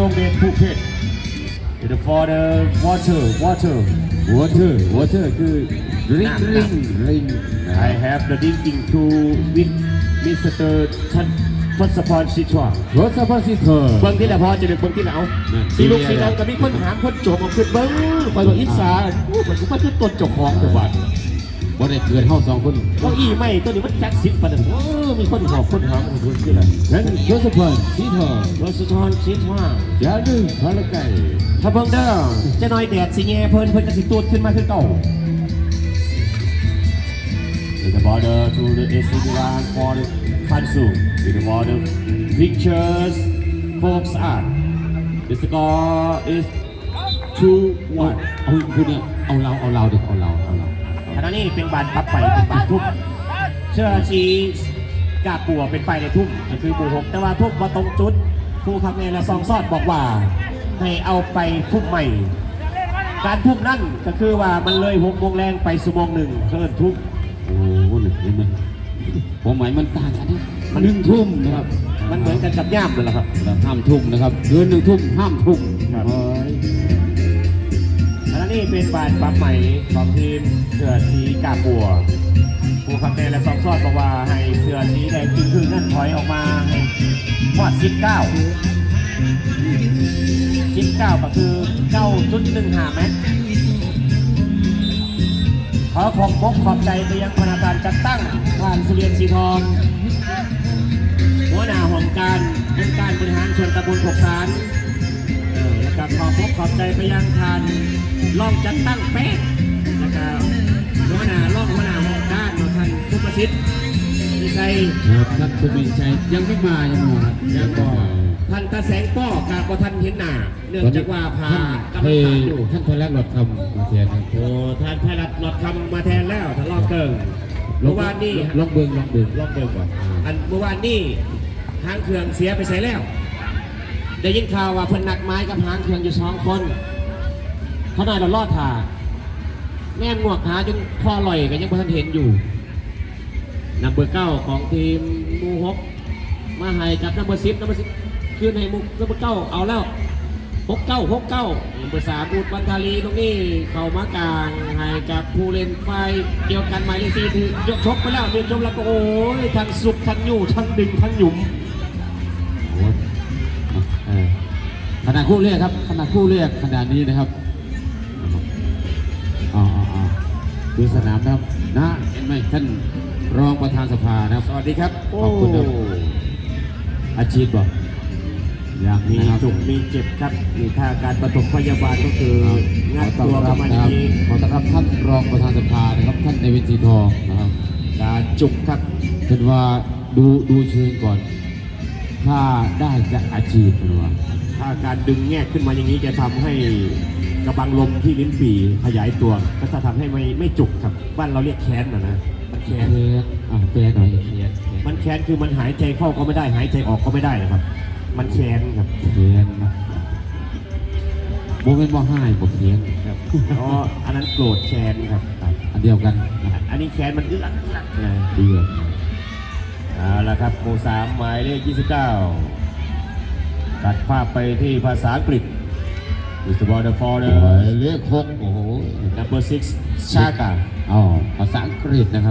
รงเดชภูเก็ต for the water water water water คือ ring น้ำ ring ring I have the drinking to with Mr. ชันทศพรชิชวารถสปอร์ตเธอเบิ้งที่ละพอจะเด็กเบิ้งที่ละเอานั่นสีลูกสีน้องก็มีคนถามคนโจมเอาขึ้นเบิ้งคอยบอกอิสาโอ้เหมือนกูมาขึ้นต้นเจกของแต่ว่าบ่ ได้เกิดเฮาสองคนเก้าอี้ไม่ตัวนี้มันจักสิบประเด็นโอ้มีคนหอบคนถามคนทุนที่ละนั้นรถสปอร์ตสีเธอรถสุทรชิชวาอย่าลืมพาราไก่ถ้าเบิ้งเด้อจะน้อยแดดสิแง่เพิ่นเพิ่นก็สิตูดขึ้นมาขึ้นเก่า With the border to the AC Milan for the Kansu. With the border pictures folks art. The score is 2-1. เอาพูดเนี่ยเอาเราเอาเราเด็กเอาเราเอาเราขณะ นี้เป็นบานปับไปเป็นบานทุ่มเชื่อชีกาปัวเป็นไฟในทุ่มก็คือปูหกแต่ว่าทุ่มมาตรงจุดผู้ขับในและซองซอดบอกว่า ให้เอาไปทุ่มใหม่ การทุ่มนั่นก็คือว่ามันเลยหกโมงแรงไปสุโมงหนึ่งเพิ่นทุ่มโอ้โหหนึ่งเห็นไหมผมหมายมันต่างกันนะมันหนึ่งทุ่มนะครับ มันเหมือนกันกับย่ามเลยละครับเราห้ามทุ่มนะครับเกินหนึ่งทุ่มห้ามทุ่มครับเฮ้ยอั นี้เป็นบานปั๊มใหม่ของทีมเสือสีกาบัว ผู้ขับในและซองซอดบอกว่าให้เสือสีแดงจริงคือนั่นถอยออกมาให้วอดสิบเก้าสิบเก้าก็คือเก้าจุดหนึ่งห้าเมตรขอขอบมกขอบใจไปยังคณะการจัดตั้งผ่านสุเรียนสีทองหัวหน้าของการองค์การบริหารส่วนตำบลขกสารเออแล้วก็ข อพบขอบใจไปยังทานล่องจัดตั้งแป๊ะแล้วก็หัวหน้าล่องหัวหน้าของด้านของท่านผู้ประสิทธิ์มีใครครับท่านคุณมีชัยยังไม่มายังไม่มาแล้วก็ท่านตาแสงป้อกาบท่านเห็นหน้าเนื่องจากว่าพากำลัเฮ้งยตามอยู่ท่านพลักหลอดคำมาแทนครับโอ้ท่านไพรัตน์หลอดคำมาแทนแล้วท่านรอบเกิงเมื่อวานนี้ลองเบิ้งลองเบิ้งรอบเกิงก่อนอันเมื่อวานนี้หางเครื่องเสียไปใส่แล้ว ได้ยินข่าวว่าเพิ่นหนักไม้กับหางเครื่องอยู่สองคนเขาน่อยเราลอดทาแน่นหมวกหาจนคอลอยกันยังบ่ทันเห็นอยู่นัมเบอร์เก้าของทีมมูฮกมาให้กับนัมเบอร์สิบนัมเบอร์สิบคืนให้มุกนัมเบอร์เก้าเอาแล้วหกเก้าหกเก้านัมเบอร์สามบูดบันทาลีตรงนี้เข้ามากลางให้กับผู้เล่นไฟเกี่ยวกันหมายเลขสี่ถือยกชกไปแล้วเรียนชมแล้วก็โอ้ยทั้งสุกทั้งอยู่ทั้งดึงทั้งหยุม ขนาดคู่เรียกครับขนาดคู่เรียกขนาดนี้นะครับอ๋ออ๋ออ๋อดูสนามนะครับนะเห็นไหมท่านรองประธานสภานะครับ สวัสดีครับขอบคุณครับอาชีพบอกอย่างมีนี้นะครับจุกมีเจ็บครับมีท่าการปฐมพยาบาลก็คือขงัอดต้อนตัวปรัระบมาณนะครับนี้ขอต้อนรับท่านรองประธานสภานะครับ ท่านในเวทีทองนะครับการจุกครับเป็นว่าดูดูเชิงก่อน ถ้าได้จะอาชีพเป็นว่า ถ้าการดึงแงกขึ้นมาอย่างนี้จะทำให้กระบังลมที่ลิ้นปี่ขยายตัวก็จะทำให้ไม่ไม่จุกครับ บ้านเราเรียกแค้นนะนะมันแค้นเทสอะแปลหน่อยเทสมันแค้นคือมันหายใจเข้าก็ไม่ได้ หายใจออกก็ไม่ได้นะครับ มันแค้นครับเทสนะโมเมนต์ว่าให้บอกเทสครับอ๋ออันนั้นโกรธแค้นครับ อันเดียวกันนะอันนี้แค้นมันอึดอัดอึดอัดนะเดือดเอาละครับหมู่สามหมายเลข29 ตัดภาพไปที่ภาษาอังกฤษ Is the border for ห the มายเลขหกโอ้โห number six Chaka อ๋อภาษาอังกฤษนะครับ